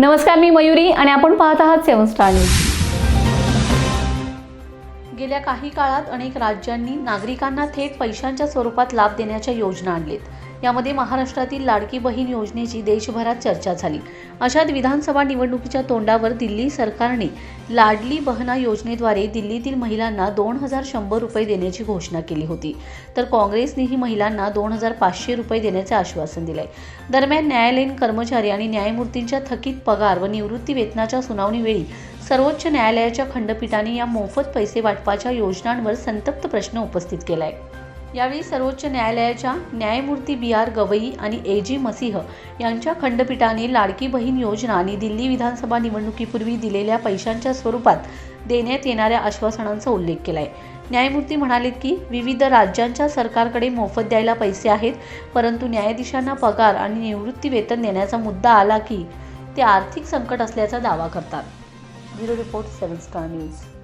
नमस्कार मी मयुरी आणि आपण पाहत आहात सेवन स्टार न्यूज. गेल्या काही काळात अनेक राज्यांनी नागरिकांना थेट पैशांच्या स्वरूपात लाभ देण्याच्या योजना आणलीत. यामध्ये महाराष्ट्रातील लाडकी बहीण योजनेची देशभरात चर्चा झाली. अशात विधानसभा निवडणुकीच्या तोंडावर दिल्ली सरकारने लाडली बहना योजनेद्वारे दिल्लीतील महिलांना दोन हजार शंभर रुपये देण्याची घोषणा केली होती. तर काँग्रेसनेही महिलांना दोन हजार पाचशे रुपये देण्याचे आश्वासन दिले दरम्यान न्यायालयीन कर्मचारी आणि न्यायमूर्तींच्या थकीत पगार व निवृत्ती वेतनाच्या सुनावणीवेळी सर्वोच्च न्यायालयाच्या खंडपीठाने या मोफत पैसे वाटपाच्या योजनांवर संतप्त प्रश्न उपस्थित केला आहे यावेळी सर्वोच्च न्यायालयाच्या न्यायमूर्ती बी आर गवई आणि ए जी मसीह यांच्या खंडपीठाने लाडकी बहीण योजना आणि दिल्ली विधानसभा निवडणुकीपूर्वी दिलेल्या पैशांच्या स्वरूपात देण्यात येणाऱ्या आश्वासनांचा उल्लेख केला आहे न्यायमूर्ती म्हणालेत की विविध राज्यांच्या सरकारकडे मोफत द्यायला पैसे आहेत परंतु न्यायाधीशांना पगार आणि निवृत्ती वेतन देण्याचा मुद्दा आला की ते आर्थिक संकट असल्याचा दावा करतात. Bureau report seven star news.